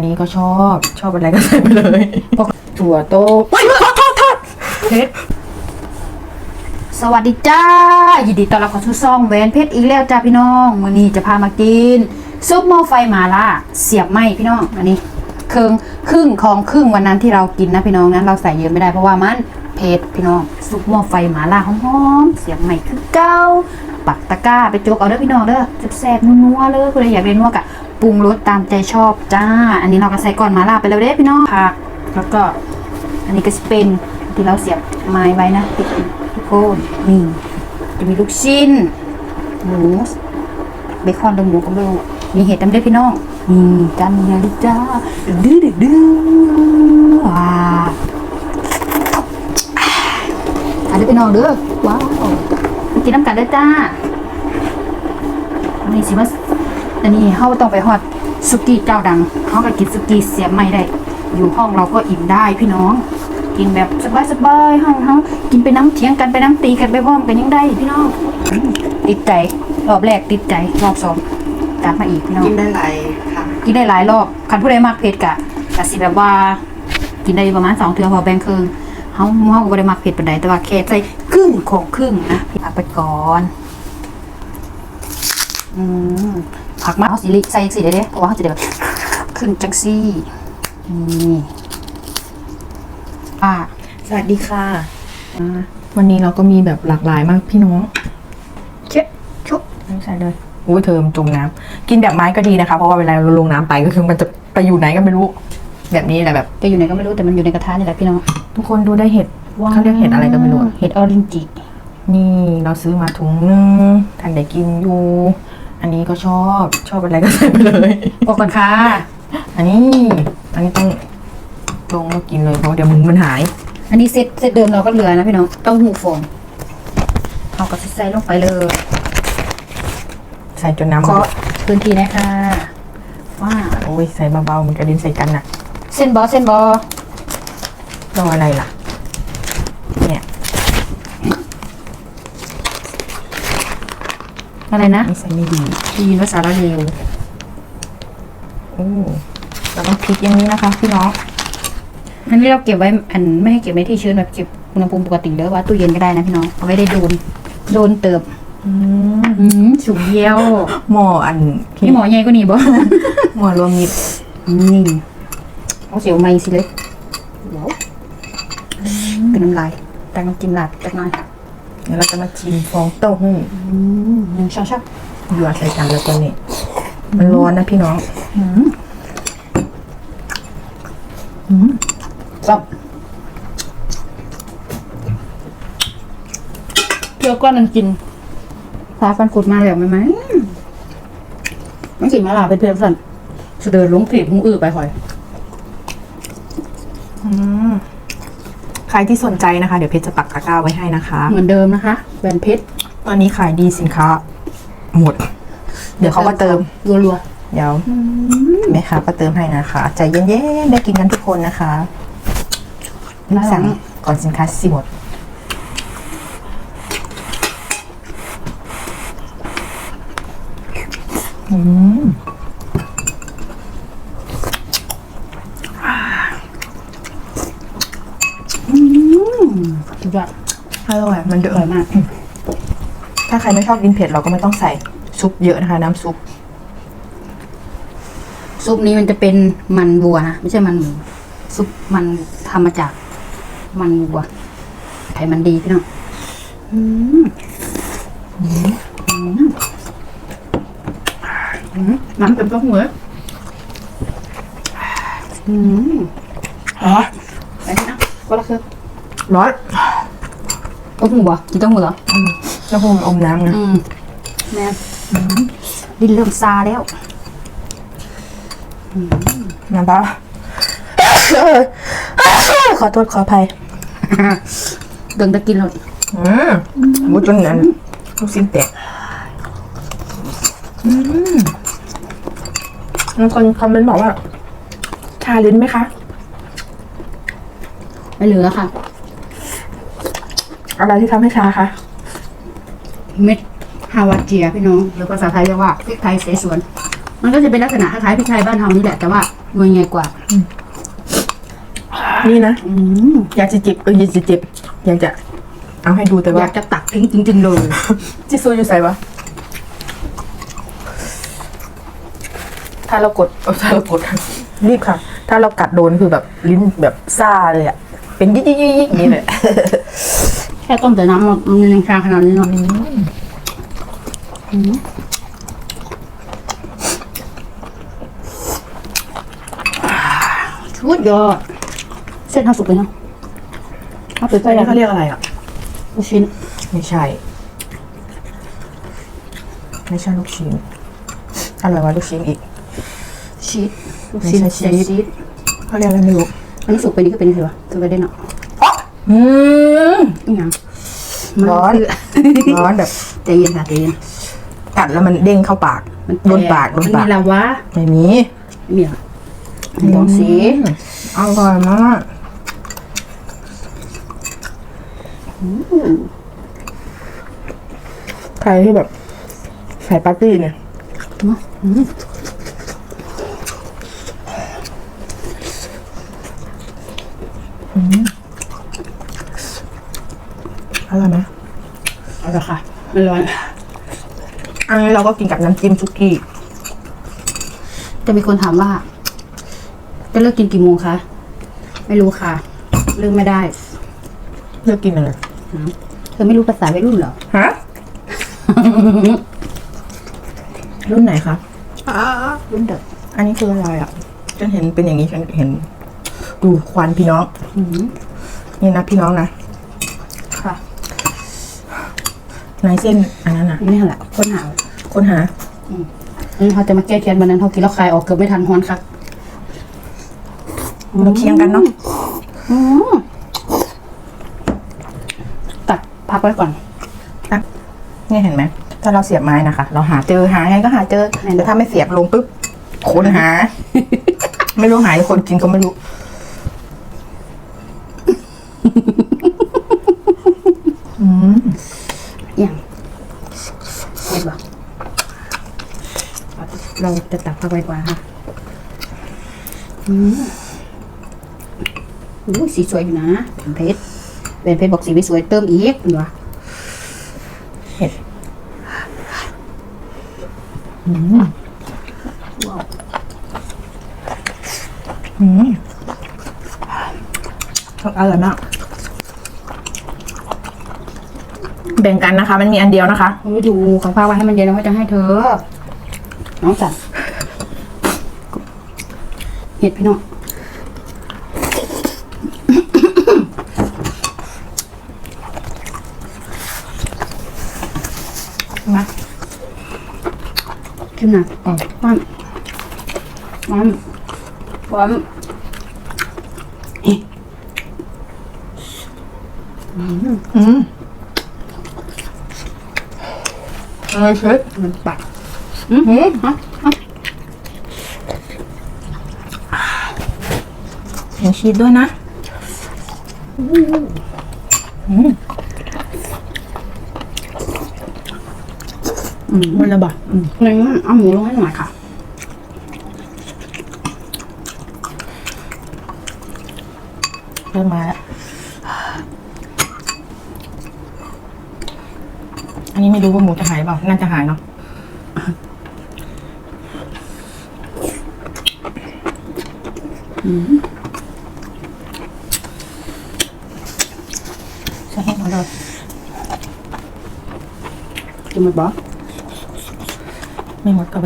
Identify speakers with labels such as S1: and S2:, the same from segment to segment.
S1: นนี้ก็ชอบชอบอะไรก็ใส่ไปเลย
S2: ถั่วโต๊ะ
S1: ว้ยทษโทษโทษ
S2: เพชรสวัสดีจ้า ยินดีต้อนรับเข้าสู่ซ่องแหวนเพชรอีกแล้วจ้าพี่น้องมื้อนี้จะพามากิน ซุปหม้อไฟหมาล่าเสียบไหมพี่น้องอันนี้ครึ่งครึ่งของครึ่งวันนั้นที่เรากินนะพี่น้องนั้นเราใส่เยอะไม่ได้เพราะว่ามันเผ็ดพี่น้องซุปหม้อไฟหมาล่าหอมๆเสียบไหมคือเก้า ปักตะกร้าไปโจกเอาเด้อพี่น้องเด้อแซ่บๆนัวๆเลยคุณอยากเรียนนัวกะปรุงรสตามใจชอบจ้า อันนี้เราก็ใส่ก่อนมาลาไปแล้วเด้อพี่น้องผักแล้วก็ อันนี้ก็จะเป็นที่เราเสียบไม้ไว้นะทุกคนทุกคนนี่จะมีลูกชิ้นหมูเบคอนและหมูกับเรามีเห็ดตำด้พี่น้องนี่กันเนี่ยลูกจ้าดื้อดื้อดื้อว้าวอันนี้พี่น้องเด้อว้าวมา กินน้ำกันเด้อจ้าอันนี้สิว่าอันนี้เขาต้องไปฮอดสุกี้เจ้าดังเขาก็กินสุกี้เสียบไม่ได้ อยู่ห้องเราก็อิ่มได้พี่น้อง กินแบบสบายๆห้องเขากินไปน้ำเถียงกันไปน้ำตีกันไปพร้อมกันยังได้พี่น้องอืมติดใจรอบแรกติดใจรอบสองตามมาอีกพี่น้อง
S1: กินได้หลายค่ะ
S2: กินได้หลายรอบคันผู้ใดมากเผ็ดกะกะสิแบบว่ากินได้ประมาณสองเทือพอแบ่งครึ่งเฮาเฮาก็บ่ได้มากเผ็ดปานใดแต่ว่าแค่ใส่ ครึ่งของครึ่งนะเอาไปก่อนอืมผักมาเอาสิลิใส่สิเด้เด้เพราะว่าเฮาจะได้แบบครึ่งจังซี่นี่อ่า
S1: สวัสดีค่ะอ่าวันนี้เราก็มีแบบหลากหลายมากพี่น้อง
S2: เช็ดชุบ
S1: ไม่ใส่เลยโอ้ยเธอมนจมน้ำกินแบบไม้ก็ดีนะคะ เพราะว่าเวลาเราลงน้ำไปก็คือมันจะไปอยู่ไหนก็ไม่รู้ แบบนี้แหละแบบ
S2: จะอยู่ไหนก็ไม่รู้แต่มันอยู่ในกระทะนี่แหละพี่น้อง
S1: ทุกคนดูได้เห็ดเขาเรียกเห็ดอะไรก็ไม่รู้อะ
S2: เห็ดออรินจิ
S1: นี่เราซื้อมาถุงนึงทันได้กินอยู่ อันนี้ก็ชอบชอบอะไรก็ใส่ไปเลย
S2: บอกก่อนค่ะ
S1: อันนี้ อันนี้ต้องลงแล้วกินเลยเพราะเดี๋ยวมันมันหาย
S2: อันนี้เซตเซตเดิมเราก็เหลือนะพี่น้องเต้าหู้ฟองเอาก็ใส่ลงไปเลย
S1: ใส่จนน้ำ
S2: ข
S1: มัน
S2: อพื้นที่นะคะว้า
S1: โอ้ยใส่เบาๆมันกระเด็นใส่กันน่ะ
S2: เส้นบอเส้นบอ
S1: รออะไรล่ะ เนี่ย
S2: อะไรนะ
S1: นี่ใส่ไม่ดี
S2: ได้ยินว่าสาระเลว
S1: โอ้เราต้องพลิกอย่างนี้นะคะ พี่น้อง
S2: อันนี้เราเก็บไว้อันไม่ให้เก็บในที่ชื้นแบบเก็บอุณหภูมิปกติหรือว่าตู้เย็นก็ได้นะพี่น้องเอาไว้ได้โดน โดนเติบ
S1: อืม
S2: อืมสุกเยี่ยว
S1: หม้ออัน
S2: นี่หมอใหญ่ก็นี่บ่
S1: หม้อรวมมิตร
S2: นี่เอาเสียวไม้สิเลยว้าวเป็นน้ำลายแต่น้ำจิ้มลาดจักหน่อย
S1: เดี๋ยวเราจะมาชิมฟองเต้าหู้
S2: อืมหนึ่งช้อนชา
S1: หยวดใส่กันแล้วตัวนี้ มันร้อนนะพี่น้อง
S2: อืมอืมซับเกี่ยวก้อนนันกินฟ้าฟันขุดมาแล้วไหมไหมอืมมันกินมาลาเป็นเพื่อนสันเสดอลงผีพุงอื้อไปหอย
S1: อืม ใครที่สนใจนะคะ เดี๋ยวเพชรจะปักตะกร้าไว้ให้นะคะ
S2: เหมือนเดิมนะคะแบรนด์เพชร
S1: ตอนนี้ขายดีสินค้า หมด เดี๋ยวเขาก็เติม
S2: รัว
S1: เดี๋ยวแม่ค้าก็เติมให้นะคะใจเย็นๆได้กินกันทุกคนนะคะรีบสั่งก่อนสินค้าสิหมดอืม
S2: ๆอืม สุดยอด
S1: อร่อยมันเดื
S2: อ
S1: อ
S2: ร่อย
S1: ด
S2: มาก
S1: ถ้าใครไม่ชอบกินเผ็ดเราก็ไม่ต้องใส่ซุปเยอะนะคะ น้ำซุป
S2: ซุปนี้มันจะเป็นมันวัวนะไม่ใช่มันหมูซุปมันทำมาจาก มันวัวไขมันดีพี่น้องอืมอืมอืมอืมน้ำเต็มท้องหัวอืม
S1: อ๋อ
S2: ไปนี่นะก็ละคือ
S1: ร้อน
S2: เต้าหู้บ่กินเต้าหู้เหรอ
S1: แล้วพวกมันอมน้ำนะ
S2: อืมแม่ดินเริ่มซาแล้ว
S1: น้ำปลาขอโทษขออภัย
S2: เดินตะกินเลย
S1: อืมบูจนนั้นลูกชิ้นแตกอืมบางคนคอมเมนต์บอกว่าชาลิ้นไหมคะ
S2: ไม่เหลือค่ะ
S1: อะไรที่ทำให้ชาคะ
S2: เม็ดฮาวาเจียพี่น้องหรือภาษาไทยเรียกว่าพริกไทยเสฉวน มันก็จะเป็นลักษณะคล้ายๆพริกไทยบ้านเฮานี่แหละแต่ว่ามันใหญ่กว่า
S1: นี่นะ
S2: อืม
S1: อยากจะจิบเอออยากจะจิบอยากจะ เอาให้ดูแต่
S2: อ
S1: ว่า
S2: ยากจะตักทิ้งจริง ๆ เลย
S1: จิซูอยู่ใส่ปะถ้าเรากดเอาถ้าเรากด รีบค่ะ ถ้าเรากัดโดนคือแบบลิ้นแบบซ่าเลยอะเป็นยิกยิกยิกยิกอย่างนี้เลย
S2: แค่ต้มแต่น้ำมันมันยังชาขนาดนี้เนาะชุดยอดเส้นทำสุกเลยเนาะเอาไปใส่
S1: อัน
S2: แล้
S1: นี้
S2: ว
S1: เขาเรียกอะไรอะ
S2: ลูกชิ้น
S1: ไม่ใช่ ไม่ใช่ลูกชิ้นอะไรวะลูกชิ้นอีก
S2: ชีสลูกชิ้น
S1: ไม่ใช่ชีส
S2: แต่ชีส
S1: เขาเรียกอะไรไม่รู้
S2: อันนี้สุกไปนี่ก็เป็นยังไงวะสุกไปได้เนาะ
S1: อืม
S2: อีหยัง
S1: ร้อนร้อนแบบ
S2: ใจเย็นค่ะใจเย็น
S1: กัดแล้วมันเด้งเข้าปาก
S2: มัน
S1: โดนปากโดน
S2: มัน
S1: ปาก
S2: มีแล้ววะ
S1: ไม่มี
S2: ไม่มีเหรอลองสิ
S1: อร่อยมากใครที่แบบใส่ปาร์ตี้เนี่ย อร่อยไหม
S2: เอาละค่ะมันร้อน
S1: อันนี้เราก็กินกับน้ำจิ้มซุกี้
S2: จะมีคนถามว่า จะเลิกกินกี่โมงคะ ไม่รู้ค่ะ เลิกไม่ได้
S1: เลือกกินอะไร
S2: เธอไม่รู้ภาษาวัยรุ่นเหรอ
S1: ฮะ รุ่นไหนคะ
S2: รุ่นเด็ก
S1: อันนี้คืออะไรอะฉันเห็นเป็นอย่างนี้ฉันเห็น ดูควันพี่น้อง นี่นะพี่น้องนะ
S2: ค่ะ
S1: ในเส้นอันนั้นอะ
S2: นี่แหละค้นหา
S1: ค้นหา
S2: อืมเขาจะมาแก้แค้นวันนั้นเขากินแล้วคายออกเกือบไม่ทันฮอนครับ
S1: เราเคียงกันเนาะ
S2: อืมตัดพักไว้ก่อน
S1: นี่เห็นไหมถ้าเราเสียบไม้นะคะ เราหาเจอหาไงก็หาเจอแต่ถ้าไม่เสียบลงปุ๊บค้นหา ไม่รู้หายหรือคนกินก็ไม่รู้ อืม
S2: อย่างเห็นปะ เราจะตักพักไว้ก่อนค่ะอืมอู้สีสวยอยู่นะเป็นเพชรเป็นเพชรบอกสีไม่สวยเติมอีกเหรอ
S1: เห็ด
S2: ว้าว
S1: อืมอร่อยมากแบ่งกันนะคะ มันมีอันเดียวนะคะ
S2: เฮ้ยดูเขาพาไว้ให้มันเย็นแล้วว่าจะให้เธอ น้องจัดเห็ดพี่น้องมาขึ้นนะ
S1: อืม
S2: มันมันมันเฮ้ย
S1: อืมอะไรเชฟ
S2: มันปัด
S1: อืม
S2: ฮะฮะ
S1: เห็นชีสด้วยนะ
S2: อืม
S1: มันระบาด
S2: อืมงั้นเอาหมูลงให้หน่อยค่ะ
S1: เริ่มมาแล้ว อันนี้ไม่รู้ว่าหมูจะหายเปล่า น่าจะหายเนาะ
S2: ใช่ให้หมดเลยกินหมดบอ
S1: ไม่หมดก็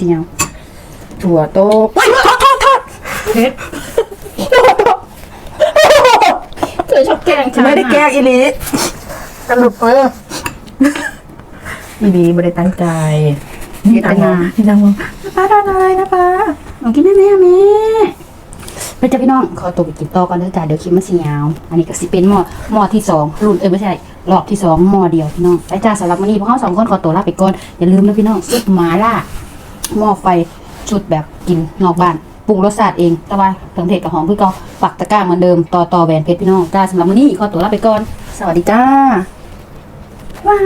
S1: เอาไปกิน
S2: จบจบจบอืม
S1: ยังพูดน้ำมีซา
S2: เจียว
S1: ถั่วโตว้ายทอดทอดทอด
S2: เพชรเธอชอบแกล้งฉัน
S1: ไม่ได้แกล้งอีหลีสรุปเอออีหลีไม่ได้ตั้งใจนี่ตังมานี่ตังมาป้าทานอะไรนะป้า
S2: หนูกินได้ไหมอะแม่ไปจ้าพี่น้องขอตัวไปกินต่อก่อนเด้อจ้าเดี๋ยวคลิปมันสิยาว อันนี้ก็สิเป็นหม้อหม้อที่สองรุ่นเอ้ยไม่ใช่รอบที่สองหม้อเดียวพี่น้องไปจ้าสำหรับวันนี้พวกเราสองคนขอตัวลาไปก่อนอย่าลืมนะพี่น้องซุปหมาล่า หม้อไฟชุดแบบกินนอกบ้านปรุงรสชาติเองแต่ว่าเครื่องเทศกับหอมเพื่อก็ปักตะกร้าเหมือนเดิมต่อต่อแหวนเพชรพี่น้องจ้าสำหรับวันนี้ขอตัวลาไปก่อน สวัสดีจ้า
S1: ว้า